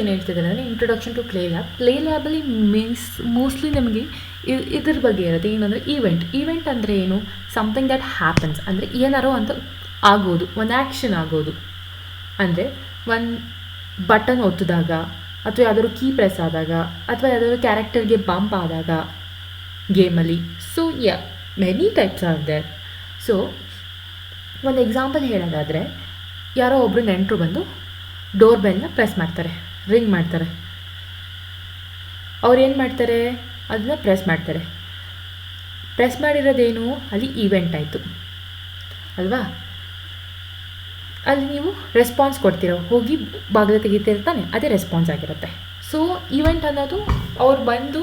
ಏನು ಹೇಳ್ತಿದ್ದಾರೆ ಅಂದರೆ introduction to play lab play ಲ್ಯಾಬಲ್ಲಿ means mostly ನಮಗೆ ಇದ್ರ ಬಗ್ಗೆ ಇರುತ್ತೆ. ಏನಂದರೆ ಈವೆಂಟ್ ಈವೆಂಟ್ ಅಂದರೆ ಏನು? ಸಮಥಿಂಗ್ ದ್ಯಾಟ್ ಹ್ಯಾಪನ್ಸ್ ಅಂದರೆ ಏನಾರೋ ಅಂತ ಆಗೋದು. ಒಂದು ಆ್ಯಕ್ಷನ್ ಆಗೋದು. ಅಂದರೆ ಒಂದು ಬಟನ್ ಒತ್ತಿದಾಗ ಅಥವಾ ಯಾವ್ದಾದ್ರು ಕೀ ಪ್ರೆಸ್ ಆದಾಗ ಅಥವಾ ಯಾವ್ದಾದ್ರು ಕ್ಯಾರೆಕ್ಟರ್ಗೆ ಬಂಪ್ ಆದಾಗ ಗೇಮಲ್ಲಿ so ya many types are there so ಒಂದು ಎಕ್ಸಾಂಪಲ್ ಹೇಳೋದಾದರೆ, ಯಾರೋ ಒಬ್ಬರು ನೆಂಟರು ಬಂದು ಡೋರ್ ಬೆಲ್ನ ಪ್ರೆಸ್ ಮಾಡ್ತಾರೆ. ರಿಂಗ್ ಮಾಡ್ತಾರೆ. ಅವ್ರು ಏನು ಮಾಡ್ತಾರೆ? ಅದನ್ನ ಪ್ರೆಸ್ ಮಾಡ್ತಾರೆ. ಪ್ರೆಸ್ ಮಾಡಿರೋದೇನು? ಅಲ್ಲಿ ಈವೆಂಟ್ ಆಯಿತು. ಅಲ್ವಾ? ಅಲ್ಲಿ ನೀವು ರೆಸ್ಪಾನ್ಸ್ ಕೊಡ್ತೀರೋ? ಹೋಗಿ ಬಾಗಿಲು ತೆಗಿತಿರ್ತಾನೆ ಅದೇ ರೆಸ್ಪಾನ್ಸ್ ಆಗಿರುತ್ತೆ. ಸೊ ಈವೆಂಟ್ ಅನ್ನೋದು ಅವ್ರು ಬಂದು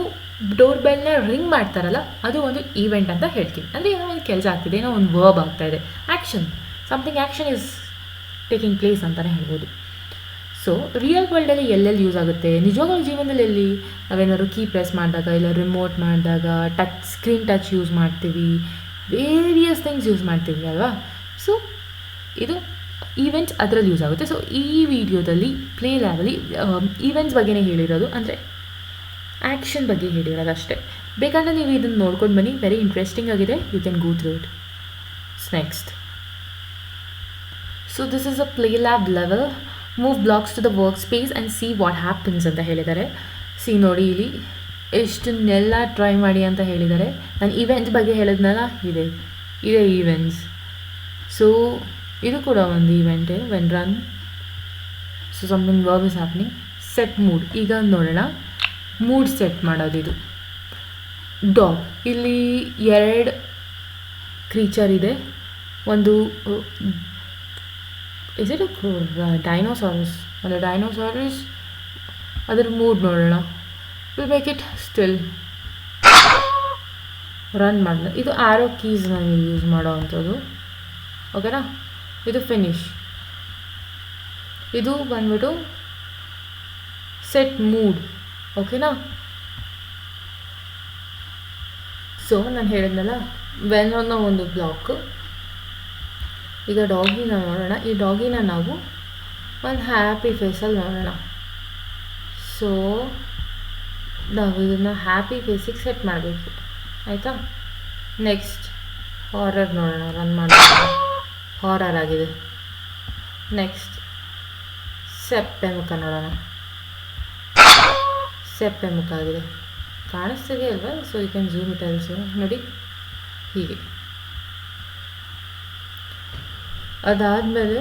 ಡೋರ್ ಬೆಲ್ನ ರಿಂಗ್ ಮಾಡ್ತಾರಲ್ಲ, ಅದು ಒಂದು ಈವೆಂಟ್ ಅಂತ ಹೇಳ್ತೀನಿ ಅಂದರೆ ಏನೋ ಒಂದು ಕೆಲಸ ಆಗ್ತಿದೆ, ಏನೋ ಒಂದು ವರ್ಬ್ ಆಗ್ತಾ ಇದೆ. Action something action is taking place ಅಂತಲೇ ಹೇಳ್ಬೋದು. ಸೊ ರಿಯಲ್ ವರ್ಲ್ಡಲ್ಲಿ ಎಲ್ಲೆಲ್ಲಿ ಯೂಸ್ ಆಗುತ್ತೆ? ನಿಜವಾಗ್ಲೂ ಜೀವನದಲ್ಲಿ ಎಲ್ಲಿ? ನಾವೇನಾದ್ರು ಕೀ ಪ್ರೆಸ್ ಮಾಡಿದಾಗ ಇಲ್ಲ ರಿಮೋಟ್ ಮಾಡಿದಾಗ ಟಚ್ ಸ್ಕ್ರೀನ್ ಟಚ್ ಯೂಸ್ ಮಾಡ್ತೀವಿ. ವೇರಿಯಸ್ ಥಿಂಗ್ಸ್ ಯೂಸ್ ಮಾಡ್ತೀವಿ ಅಲ್ವಾ? ಸೊ ಇದು ಈವೆಂಟ್ಸ್ ಅದರಲ್ಲಿ ಯೂಸ್ ಆಗುತ್ತೆ. ಸೊ ಈ ವಿಡಿಯೋದಲ್ಲಿ ಪ್ಲೇ ಲ್ಯಾಬಲ್ಲಿ ಈವೆಂಟ್ಸ್ ಬಗ್ಗೆನೇ ಹೇಳಿರೋದು. ಅಂದರೆ ಆ್ಯಕ್ಷನ್ ಬಗ್ಗೆ ಹೇಳಿರೋದು ಅಷ್ಟೇ. ಬೇಕಾದ್ರೆ ನೀವು ಇದನ್ನು ನೋಡ್ಕೊಂಡು ಬನ್ನಿ. ವೆರಿ ಇಂಟ್ರೆಸ್ಟಿಂಗ್ ಆಗಿದೆ. You can go through it next so this is a play lab level move blocks to the workspace and see what happens ಅಂತ ಹೇಳಿದ್ದಾರೆ. ಸಿ ನೋಡಿ ಇಲ್ಲಿ ಎಷ್ಟನ್ನೆಲ್ಲ ಟ್ರೈ ಮಾಡಿ ಅಂತ ಹೇಳಿದ್ದಾರೆ. ನಾನು ಈವೆಂಟ್ ಬಗ್ಗೆ ಹೇಳಿದ್ನಲ್ಲ? ಇದೆ. ಇದೆ ಈವೆಂಟ್ಸ್ ಸೊ ಇದು ಕೂಡ ಒಂದು event when run so something verb is happening set mood ಈಗ ನೋಡೋಣ. ಮೂಡ್ ಸೆಟ್ ಮಾಡೋದು ಇದು. ಡಾಗ್ ಇಲ್ಲಿ ಎರಡು ಕ್ರೀಚರ್ ಇದೆ. ಒಂದು ಇಸ್ ಇಟ್ ಡೈನೋಸಾರಸ್ ಅಂದರೆ ಡೈನೋಸಾರಸ್ ಅದರ ಮೂಡ್ ನೋಡೋಣ will make it still run ಮಾಡೋಣ ಇದು ಆರೋ ಕೀಸ್ ನಾನು ಯೂಸ್ ಮಾಡೋ ಅಂಥದ್ದು. ಓಕೆನಾ ಇದು ಫಿನಿಶ್ ಇದು ಬಂದ್ಬಿಟ್ಟು ಸೆಟ್ ಮೂಡ್ ಓಕೆನಾ ಸೊ ನಾನು ಹೇಳಿದ್ನಲ್ಲ ವೆನ್ ಅನ್ನೋ ಒಂದು ಬ್ಲಾಕ್ ಈಗ ಡಾಗಿನ ನೋಡೋಣ. ಈ ಡಾಗಿನ ನಾವು ಒಂದು ಹ್ಯಾಪಿ ಫೇಸಲ್ಲಿ ನೋಡೋಣ. ಸೊ ನಾವು ಇದನ್ನು ಹ್ಯಾಪಿ ಫೇಸಿಗೆ ಸೆಟ್ ಮಾಡಬೇಕು. ಆಯಿತಾ? ನೆಕ್ಸ್ಟ್ ಹಾರರ್ ನೋಡೋಣ ರನ್ ಮಾಡೋಣ. ಹಾರರ್ ಆಗಿದೆ. ನೆಕ್ಸ್ಟ್ ಸೆಪ್ಪೆ ಮುಖ ನೋಡೋಣ. ಸೆಪ್ಪೆ ಮುಖ ಆಗಿದೆ. ಕಾಣಿಸ್ತಿದೆ ಅಲ್ವಾ so you can zoom it also ನೋಡಿ, ಹೀಗೆ. ಅದಾದಮೇಲೆ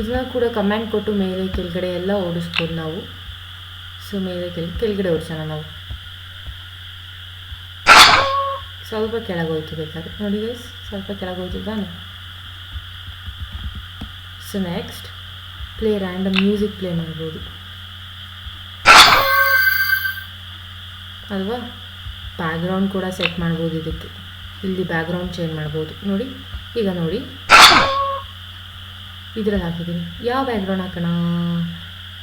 ಇದನ್ನ ಕೂಡ ಕಮ್ಯಾಂಡ್ ಕೊಟ್ಟು ಮೇಲೆ ಕೆಳಗಡೆ ಎಲ್ಲ ಓಡಿಸ್ಬೋದು ನಾವು. ಸೊ ಮೇಲೆ ಕೆಳ ಕೆಳಗಡೆ ಓಡಿಸೋಣ ನಾವು. ಸ್ವಲ್ಪ ಕೆಳಗೆ ಹೋಯ್ತು ಬೇಕಾದ್ರೆ. ನೋಡಿ ಗೈಸ್ ಸ್ವಲ್ಪ ಕೆಳಗೆ ಹೋಯ್ತು ತಾನೆ? So next play random music play ಮಾಡ್ಬೋದು. ಅಲ್ವಾ? ಬ್ಯಾಕ್ಗ್ರೌಂಡ್ ಕೂಡ ಸೆಟ್ ಮಾಡ್ಬೋದು ಇದಕ್ಕೆ. ಇಲ್ಲಿ ಬ್ಯಾಕ್ಗ್ರೌಂಡ್ ಚೇಂಜ್ ಮಾಡ್ಬೋದು. ನೋಡಿ. ಈಗ ನೋಡಿ. ಇದ್ರಲ್ಲಿ ಹಾಕಿದ್ದೀನಿ. ಯಾವ ಬ್ಯಾಕ್ಗ್ರೌಂಡ್ ಹಾಕೋಣ?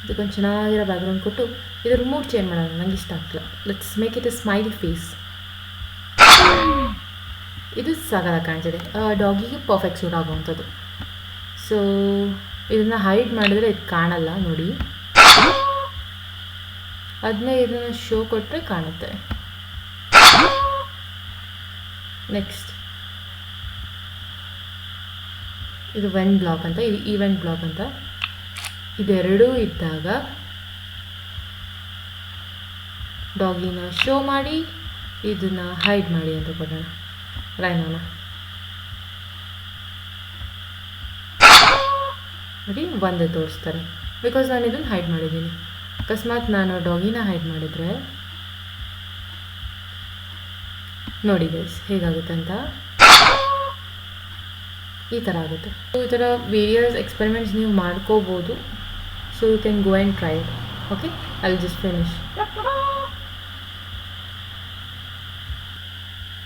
ಇದಕ್ಕೊಂದು ಚೆನ್ನಾಗಿರೋ ಬ್ಯಾಕ್ಗ್ರೌಂಡ್ ಕೊಟ್ಟು ಇದ್ರ ಮೂಡ್ ಚೇಂಜ್ ಮಾಡೋಣ. ನಂಗೆ ಇಷ್ಟ ಆಗ್ತಿಲ್ಲ. Let's make it a smiley face ಇದು ಸಾಗಲ್ಲ ಕಾಣಿಸಿದೆ ಡಾಗಿಗೆ ಪರ್ಫೆಕ್ಟ್ ಸೂಟ್ ಆಗುವಂಥದ್ದು. ಸೊ ಇದನ್ನು ಹೈಡ್ ಮಾಡಿದ್ರೆ ಇದು ಕಾಣಲ್ಲ, ನೋಡಿ. ಅದನ್ನೇ ಇದನ್ನು ಶೋ ಕೊಟ್ಟರೆ ಕಾಣುತ್ತೆ. ನೆಕ್ಸ್ಟ್ ಇದು ವೆನ್ ಬ್ಲಾಕ್ ಅಂತ, ಇದು ಈವೆಂಟ್ ಬ್ಲಾಕ್ ಅಂತ. ಇದೆರಡೂ ಇದ್ದಾಗ ಡಾಗಿನ ಶೋ ಮಾಡಿ, ಇದನ್ನು ಹೈಡ್ ಮಾಡಿ ಅಂತ ಕೊಡೋಣ. ರೈನೋನ ನೋಡಿ, ಒಂದೇ ತೋರಿಸ್ತಾರೆ. ಬಿಕಾಸ್ ನಾನು ಇದನ್ನು ಹೈಡ್ ಮಾಡಿದ್ದೀನಿ. ಅಕಸ್ಮಾತ್ ನಾನು ಡಾಗಿನ ಹೈಡ್ ಮಾಡಿದರೆ, ನೋಡಿ ಗೈಸ್ ಹೇಗಾಗುತ್ತೆ ಅಂತ. ಈ ಥರ ಆಗುತ್ತೆ ಸೊ ಈ ಥರ ವೇರಿಯಸ್ ಎಕ್ಸ್ಪೆರಿಮೆಂಟ್ಸ್ ನೀವು ಮಾಡ್ಕೋಬೋದು so you can go and try it okay I just finish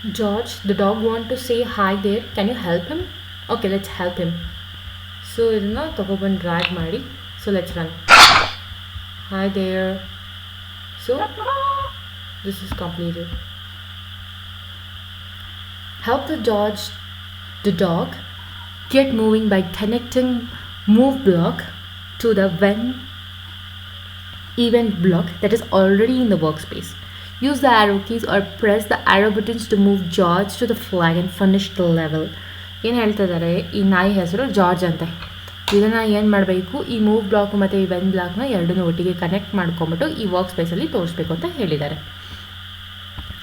George, the dog want to say hi there. Can you help him? Okay, let's help him. So ಇದನ್ನು ತಗೊಬಂದು drag ಮಾಡಿ so let's run hi there so this is completed help the George the dog. Get moving by connecting move block to the when event block that is already in the workspace. Use the arrow keys or press the arrow buttons to move George to the flag and finish the level. ಏನು ಹೇಳ್ತಾ ಇದ್ದಾರೆ ಈ ನಾಯಿ ಹೆಸರು George ಅಂತ ಇದನ್ನು ಏನು ಮಾಡಬೇಕು ಈ ಮೂವ್ ಬ್ಲಾಕ್ ಮತ್ತು ಈ ವೆನ್ ಬ್ಲಾಕ್ನ ಎರಡನ್ನೂ ಒಟ್ಟಿಗೆ ಕನೆಕ್ಟ್ ಮಾಡ್ಕೊಂಬಿಟ್ಟು ಈ ವರ್ಕ್ ಸ್ಪೇಸಲ್ಲಿ ತೋರಿಸ್ಬೇಕು ಅಂತ ಹೇಳಿದ್ದಾರೆ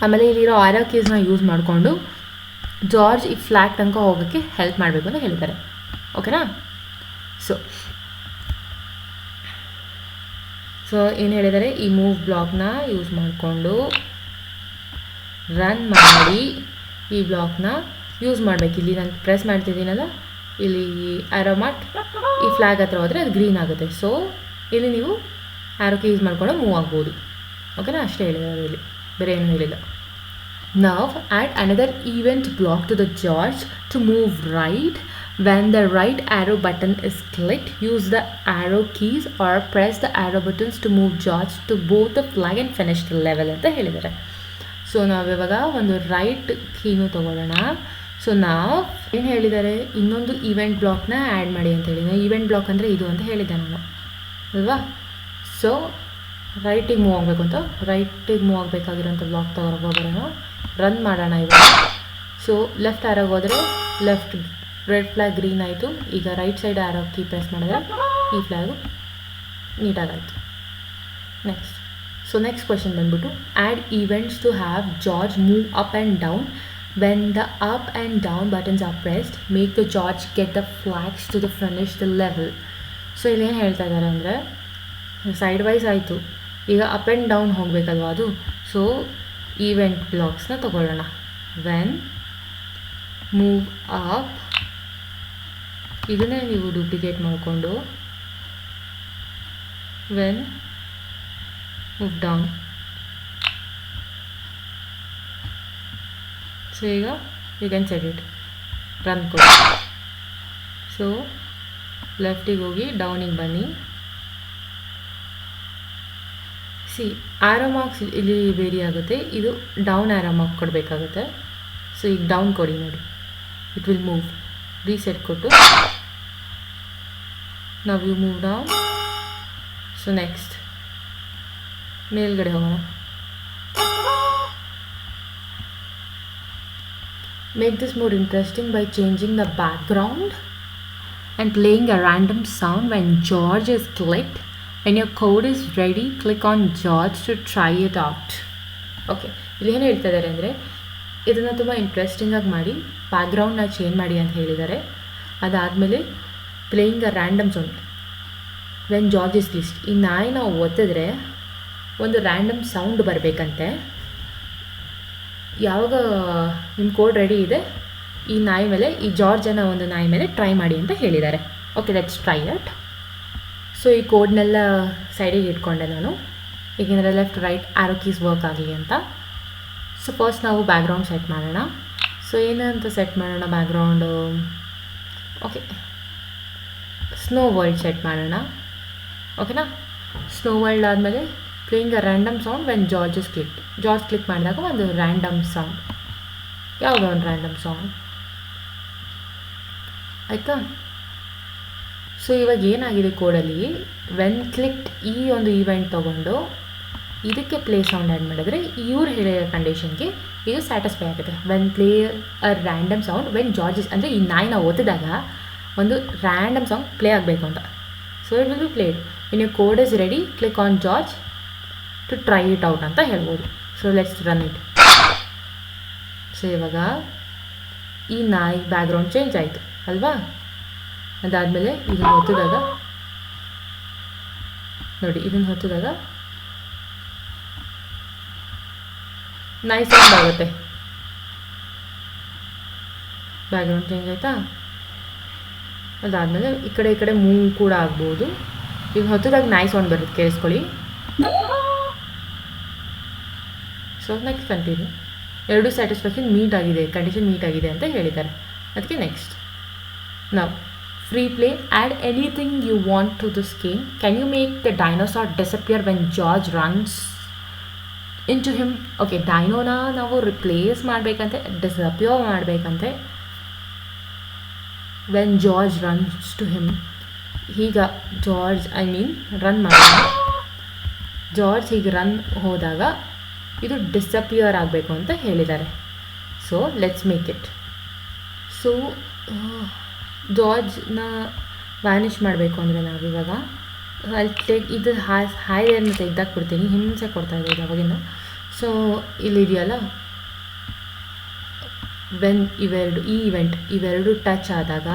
ಆಮೇಲೆ ಇಲ್ಲಿರೋ ಆರೋ ಕೀಸ್ನ ಯೂಸ್ ಮಾಡಿಕೊಂಡು ಜಾರ್ಜ್ ಈ ಫ್ಲ್ಯಾಟ್ ತನಕ ಹೋಗೋಕ್ಕೆ ಹೆಲ್ಪ್ ಮಾಡಬೇಕು ಅಂತ ಹೇಳಿದ್ದಾರೆ. ಓಕೆನಾ ಸೊ ಸೊ ಏನು ಹೇಳಿದ್ದಾರೆ? ಈ ಮೂವ್ ಬ್ಲಾಕ್ನ ಯೂಸ್ ಮಾಡಿಕೊಂಡು ರನ್ ಮಾಡಿ ಈ ಬ್ಲಾಕ್ನ ಯೂಸ್ ಮಾಡಬೇಕು. ಇಲ್ಲಿ ನಾನು ಪ್ರೆಸ್ ಮಾಡ್ತಿದ್ದೀನಲ್ಲ? ಇಲ್ಲಿ ಆರೋ ಮಾರ್ಕ್ ಈ ಫ್ಲ್ಯಾಗ್ ಹತ್ರ ಹೋದರೆ ಅದು ಗ್ರೀನ್ ಆಗುತ್ತೆ. ಸೊ ಇಲ್ಲಿ ನೀವು ಆರೋಕ್ಕೆ ಯೂಸ್ ಮಾಡ್ಕೊಂಡು ಮೂವ್ ಆಗ್ಬೋದು. ಓಕೆನಾ ಅಷ್ಟೇ ಹೇಳಿದ್ದಾರೆ ಇಲ್ಲಿ. ಬೇರೆ ಏನು ಹೇಳಿಲ್ಲ. Now add another event block to the George to move right. When the right arrow button is clicked, use the arrow keys or press the arrow buttons to move George to both the flag and finish the level ಅಂತ ಹೇಳಿದ್ದಾರೆ so ನಾವಿವಾಗ ಒಂದು right ಕೀನು ತೊಗೊಳ್ಳೋಣ so ನಾವು ಏನು ಹೇಳಿದ್ದಾರೆ ಇನ್ನೊಂದು event ಬ್ಲಾಕ್ನ ಆ್ಯಡ್ ಮಾಡಿ ಅಂತ ಹೇಳಿದ್ದಾರೆ ಈವೆಂಟ್ ಬ್ಲಾಕ್ ಅಂದರೆ ಇದು ಅಂತ ಹೇಳಿದ್ದೆ ನಾನು ಅಲ್ವಾ ಸೊ ರೈಟಿಗೆ ಮೂವ್ ಆಗಬೇಕು ಅಂತ ರೈಟಿಗೆ ಮೂವ್ ಆಗಬೇಕಾಗಿರೋಂಥ ಬ್ಲಾಕ್ ತಗೊಬರೋಣ ರನ್ ಮಾಡೋಣ ಇವಾಗ. ಸೊ ಲೆಫ್ಟ್ ಆರೋಗೆ ಹೋದರೆ ಲೆಫ್ಟ್ ರೆಡ್ ಫ್ಲ್ಯಾಗ್ ಗ್ರೀನ್ ಆಯಿತು. ಈಗ right side arrow key press ಮಾಡಿದ್ರೆ ಈ ಫ್ಲ್ಯಾಗು ನೀಟಾಗಾಯಿತು ನೆಕ್ಸ್ಟ್ ಸೊ ನೆಕ್ಸ್ಟ್ ಕ್ವೆಶನ್ ಬಂದ್ಬಿಟ್ಟು add events to have George move up and down when the up and down buttons are pressed make the George get the flags to the finish the level so ಇಲ್ಲೇನು ಹೇಳ್ತಾ ಇದ್ದಾರೆ ಅಂದರೆ side wise ಆಯಿತು. ಈಗ up and down ಹೋಗಬೇಕಲ್ವಾ ಅದು? So event ಬ್ಲಾಕ್ಸ್ನ ತಗೊಳ್ಳೋಣ. When move up ಇದನ್ನೇ ನೀವು ಡೂಪ್ಲಿಕೇಟ್ ಮಾಡಿಕೊಂಡು ವೆನ್ ಮೂವ್ ಡೌನ್ ಸೊ ಈಗ you can set it run ಕೊಡಿ ಸೊ ಲೆಫ್ಟಿಗೆ ಹೋಗಿ ಡೌನಿಗೆ ಬನ್ನಿ. ಸಿ ಆರೋ ಮಾರ್ಕ್ಸ್ ಇಲ್ಲಿ ವೇರಿ ಆಗುತ್ತೆ. ಇದು ಡೌನ್ ಆರೋ ಮಾರ್ಕ್ ಕೊಡಬೇಕಾಗುತ್ತೆ. ಸೊ ಈಗ ಡೌನ್ ಕೊಡಿ ನೋಡಿ. ಇಟ್ ವಿಲ್ ಮೂವ್ ರೀಸೆಟ್ ಕೊಟ್ಟು. ನಾವು you move down so next ಮೇಲ್ಗಡೆ ಹೋಗೋಣ. Make this more interesting by changing the background and playing a random sound when George is clicked when your code is ready click on George to try it out. Okay ಇಲ್ಲಿ ಏನು ಹೇಳ್ತಾ ಇದ್ದಾರೆ ಅಂದರೆ, ಇದನ್ನು ತುಂಬ ಇಂಟ್ರೆಸ್ಟಿಂಗಾಗಿ ಮಾಡಿ ಬ್ಯಾಕ್ಗ್ರೌಂಡ್ನ ಚೇಂಜ್ ಮಾಡಿ ಅಂತ ಹೇಳಿದ್ದಾರೆ ಅದಾದಮೇಲೆ playing a random sound when George is list ಈ ನಾಯಿ ನಾವು ಒತ್ತಿದ್ರೆ ಒಂದು ರ್ಯಾಂಡಮ್ ಸೌಂಡ್ ಬರಬೇಕಂತೆ. ಯಾವಾಗ ನಿಮ್ಮ ಕೋಡ್ ರೆಡಿ ಇದೆ, ಈ ನಾಯಿ ಮೇಲೆ, ಈ ಜಾರ್ಜ್ ಅನ್ನೋ ಒಂದು ನಾಯಿ ಮೇಲೆ ಟ್ರೈ ಮಾಡಿ ಅಂತ ಹೇಳಿದ್ದಾರೆ okay let's try it so ಈ ಕೋಡ್ನೆಲ್ಲ ಸೈಡಿಗೆ ಇಟ್ಕೊಂಡೆ ನಾನು. ಏಕೆಂದರೆ left right arrow keys work ಆಗಲಿ ಅಂತ. ಸೊ ಫಸ್ಟ್ ನಾವು ಬ್ಯಾಕ್ಗ್ರೌಂಡ್ ಸೆಟ್ ಮಾಡೋಣ. ಸೊ ಏನಂತ ಸೆಟ್ ಮಾಡೋಣ background okay snow world set ಮಾಡೋಣ. ಓಕೆನಾ ಸ್ನೋ ವರ್ಲ್ಡ್ ಆದಮೇಲೆ playing a random sound when George's click George click ಮಾಡಿದಾಗ ಒಂದು ರ್ಯಾಂಡಮ್ ಸೌಂಡ್ ಯಾವುದೋ ಒಂದು ರ್ಯಾಂಡಮ್ ಸೌಂಡ್ ಆಯಿತಾ? ಸೊ ಇವಾಗ ಏನಾಗಿದೆ ಕೋಡಲ್ಲಿ? ವೆನ್ ಕ್ಲಿಕ್ಟ್ ಈ ಒಂದು ಈವೆಂಟ್ ತೊಗೊಂಡು ಇದಕ್ಕೆ ಪ್ಲೇ ಸೌಂಡ್ ಆ್ಯಡ್ ಮಾಡಿದ್ರೆ ಇವ್ರು ಹೇಳಿರೋ ಕಂಡೀಷನ್ಗೆ ಇದು ಸ್ಯಾಟಿಸ್ಫೈ ಆಗುತ್ತೆ. When play a random sound when George's ಅಂದರೆ ಈ ನಾಯಿನ ಓದಿದಾಗ ಒಂದು ರ್ಯಾಂಡಮ್ ಸಾಂಗ್ ಪ್ಲೇ ಆಗಬೇಕು ಅಂತ. So it will be played in you code is ready click on George to try it out ಅಂತ ಹೇಳ್ಬೋದು. So let's run it so ಇವಾಗ ಈ ನಾಯಿ ಬ್ಯಾಕ್ಗ್ರೌಂಡ್ ಚೇಂಜ್ ಆಯಿತು, ಅಲ್ವಾ? ಅದಾದಮೇಲೆ ಇದನ್ನು ಹೊತ್ತಿದಾಗ ನೋಡಿ, ಇದನ್ನು ಹೊತ್ತಿದಾಗ ನೈಸ್ ಸೌಂಡ್ ಆಗುತ್ತೆ. ಬ್ಯಾಕ್ಗ್ರೌಂಡ್ ಚೇಂಜ್ ಆಯಿತಾ? ಅದಾದಮೇಲೆ ಈ ಕಡೆ ಈ ಕಡೆ ಮೂವ್ ಕೂಡ ಆಗ್ಬೋದು. ಈಗ ಹೊತ್ತಿದಾಗ ನಾಯಿ ಸೌಂಡ್ ಬರುತ್ತೆ, ಕೇಳಿಸ್ಕೊಳ್ಳಿ. ಸೊ ನೆಕ್ಸ್ಟ್ ಕಂಟಿನ್ಯೂ ಎರಡು ಸ್ಯಾಟಿಸ್ಫ್ಯಾಕ್ಷನ್ ಮೀಟ್ ಆಗಿದೆ ಕಂಡೀಷನ್ ಮೀಟ್ ಆಗಿದೆ ಅಂತ ಹೇಳಿದ್ದಾರೆ. ಅದಕ್ಕೆ ನೆಕ್ಸ್ಟ್ ನಾವು free play add anything you want to this game can you make the dinosaur disappear when George runs into him okay ಡೈನೋನ ನಾವು ರಿಪ್ಲೇಸ್ ಮಾಡಬೇಕಂತೆ disappear ಮಾಡಬೇಕಂತೆ. When George runs to him ಈಗ George I mean run ಮಾಡೋಣ George ಹೀಗೆ run ಹೋದಾಗ ಇದು disappear ಆಗಬೇಕು ಅಂತ ಹೇಳಿದ್ದಾರೆ. So let's make it so ಜಾರ್ಜ್ನ vanish ಮಾಡಬೇಕು ಅಂದರೆ ನಾವಿವಾಗ ಅಲ್ಲಿ ಟೇಕ್ ಇದು ಹಾಯ್ ಹಾಯನ್ನು ತೆಗ್ದಾಕ್ಬಿಡ್ತೀನಿ ಹಿಂಸೆ ಕೊಡ್ತಾ ಇದೆ ಅವಾಗಿನ ಸೊ ಇಲ್ಲಿದೆಯಲ್ಲ ವೆನ್ ಇವೆರಡು, ಈ ಇವೆಂಟ್ ಇವೆರಡು ಟಚ್ ಆದಾಗ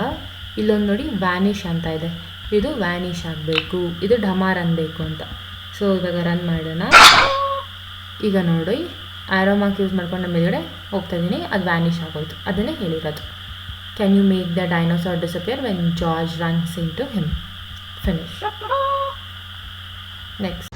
ಇಲ್ಲೊಂದು ನೋಡಿ ವ್ಯಾನಿಷ್ ಅಂತ ಇದೆ. ಇದು ವ್ಯಾನಿಷ್ ಆಗಬೇಕು. ಇದು ಢಮಾರ್ ಅನ್ಬೇಕು ಅಂತ. ಸೊ ಇವಾಗ ರನ್ ಮಾಡೋಣ. ಈಗ ನೋಡಿ. ಮಾರ್ಕ್ ಯೂಸ್ ಮಾಡ್ಕೊಂಡು ಮೇಲ್ಗಡೆ ಹೋಗ್ತಾ ಇದ್ದೀನಿ. ಅದು ವ್ಯಾನಿಷ್ ಆಗೋಯ್ತು. ಅದನ್ನೇ ಹೇಳಿರೋದು. Can you make the dinosaur disappear when George runs into him? Finish. Next.